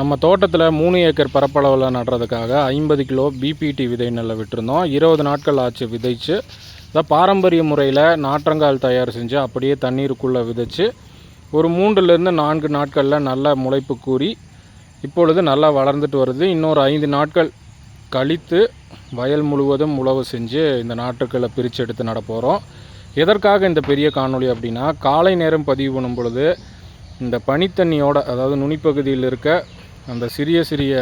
நம்ம தோட்டத்தில் மூணு ஏக்கர் பரப்பளவில் நடுறதுக்காக ஐம்பது கிலோ பிபிடி விதை நெல்லை விட்டுருந்தோம். இருபது நாட்கள் ஆச்சு விதைச்சு. இதை பாரம்பரிய முறையில் நாற்றங்கால் தயார் செஞ்சு அப்படியே தண்ணீருக்குள்ளே விதைச்சு ஒரு மூன்றுலேருந்து நான்கு நாட்களில் நல்ல முளைப்பு கூறி இப்பொழுது நல்லா வளர்ந்துட்டு வருது. இன்னொரு ஐந்து நாட்கள் கழித்து வயல் முழுவதும் உழவு செஞ்சு இந்த நாற்றுக்களை பிரித்து எடுத்து நடப்போகிறோம் எதற்காக இந்த பெரிய காணொளி அப்படின்னா காலை நேரம் பதிவு பண்ணும் பொழுது இந்த பனித்தண்ணியோட அதாவது நுனிப்பகுதியில் இருக்க அந்த சிறிய சிறிய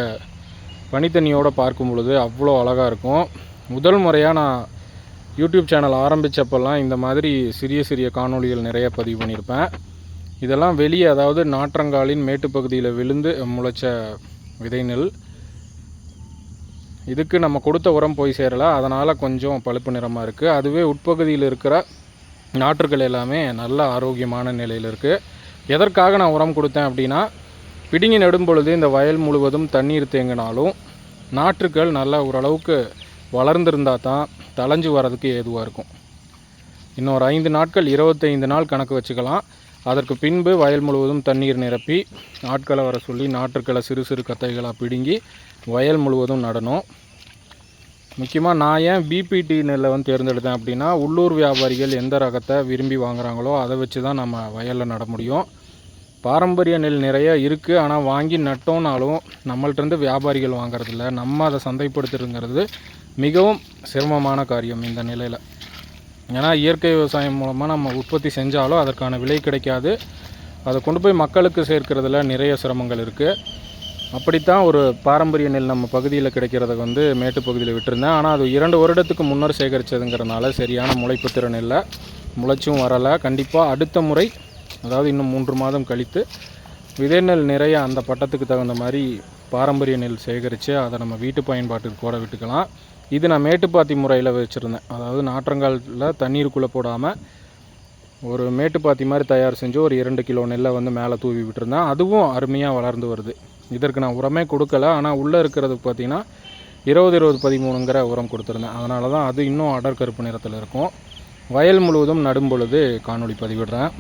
பனித்தண்ணியோடு பார்க்கும் பொழுது அவ்வளோ அழகாக இருக்கும். முதல் முறையாக நான் யூடியூப் சேனல் ஆரம்பித்தப்பெல்லாம் இந்த மாதிரி சிறிய சிறிய காணொளிகள் நிறைய பதிவு பண்ணியிருப்பேன். இதெல்லாம் வெளியே அதாவது நாற்றங்காலின் மேட்டுப்பகுதியில் விழுந்து முளைச்ச விதை நெல். இதுக்கு நம்ம கொடுத்த உரம் போய் சேரலை அதனால் கொஞ்சம் பழுப்பு நிறமாக இருக்குது அதுவே உட்பகுதியில் இருக்கிற நாற்றுகள் எல்லாமே நல்ல ஆரோக்கியமான நிலையில் இருக்குது எதற்காக நான் உரம் கொடுத்தேன் அப்படின்னா பிடுங்கி நடும் பொழுது இந்த வயல் முழுவதும் தண்ணீர் தேங்கினாலும் நாற்றுக்கள் நல்லா ஓரளவுக்கு வளர்ந்திருந்தால் தான் தளைஞ்சு வர்றதுக்கு ஏதுவாக இருக்கும். இன்னொரு ஐந்து நாட்கள் இருபத்தைந்து நாள் கணக்கு வச்சுக்கலாம். அதற்கு பின்பு வயல் முழுவதும் தண்ணீர் நிரப்பி ஆட்களை வர சொல்லி நாற்றுக்களை சிறு சிறு கத்தைகளாக பிடுங்கி வயல் முழுவதும் நடணும். முக்கியமாக நான் ஏன் பிபிடி நெல்லை வந்து தேர்ந்தெடுத்தேன் அப்படின்னா உள்ளூர் வியாபாரிகள் எந்த ரகத்தை விரும்பி வாங்குகிறாங்களோ அதை வச்சு தான் நம்ம வயலில் நட முடியும். பாரம்பரிய நெல் நிறைய இருக்குது ஆனால் வாங்கி நட்டோம்னாலும் நம்மள்டருந்து வியாபாரிகள் வாங்குறதில்ல. நம்ம அதை சந்தைப்படுத்துறதுங்கிறது மிகவும் சிரமமான காரியம் இந்த நிலையில். ஏன்னா இயற்கை விவசாயம் மூலமாக நம்ம உற்பத்தி செஞ்சாலும் அதற்கான விலை கிடைக்காது. அதை கொண்டு போய் மக்களுக்கு சேர்க்கறதுல நிறைய சிரமங்கள் இருக்குது அப்படித்தான் ஒரு பாரம்பரிய நெல் நம்ம பகுதியில் கிடைக்கிறத வந்து மேட்டு பகுதியில் விட்டுருந்தேன். ஆனால் அது இரண்டு வருடத்துக்கு முன்னர் சேகரித்ததுங்கிறனால சரியான முளைப்பு திறன் இல்லை. முளைச்சும் வரலை. கண்டிப்பாக அடுத்த முறை அதாவது இன்னும் மூன்று மாதம் கழித்து விதை நெல் நிறைய அந்த பட்டத்துக்கு தகுந்த மாதிரி பாரம்பரிய நெல் சேகரித்து அதை நம்ம வீட்டு பயன்பாட்டுக்கு கூட விட்டுக்கலாம். இது நான் மேட்டுப்பாத்தி முறையில் வச்சுருந்தேன். அதாவது நாற்றங்காலில் தண்ணீருக்குள்ளே போடாமல் ஒரு மேட்டுப்பாத்தி மாதிரி தயார் செஞ்சு ஒரு இரண்டு கிலோ நெல்லை வந்து மேலே தூவி விட்டுருந்தேன். அதுவும் அருமையாக வளர்ந்து வருது. இதற்கு நான் உரமே கொடுக்கல. ஆனால் உள்ளே இருக்கிறது பார்த்தீங்கன்னா இருபது இருபது பதிமூணுங்கிற உரம் கொடுத்துருந்தேன். அதனால தான் அது இன்னும் அடர் கருப்பு நிறத்தில் இருக்கும். வயல் முழுவதும் நடும் பொழுது காணொளி பதிவிடுறேன்.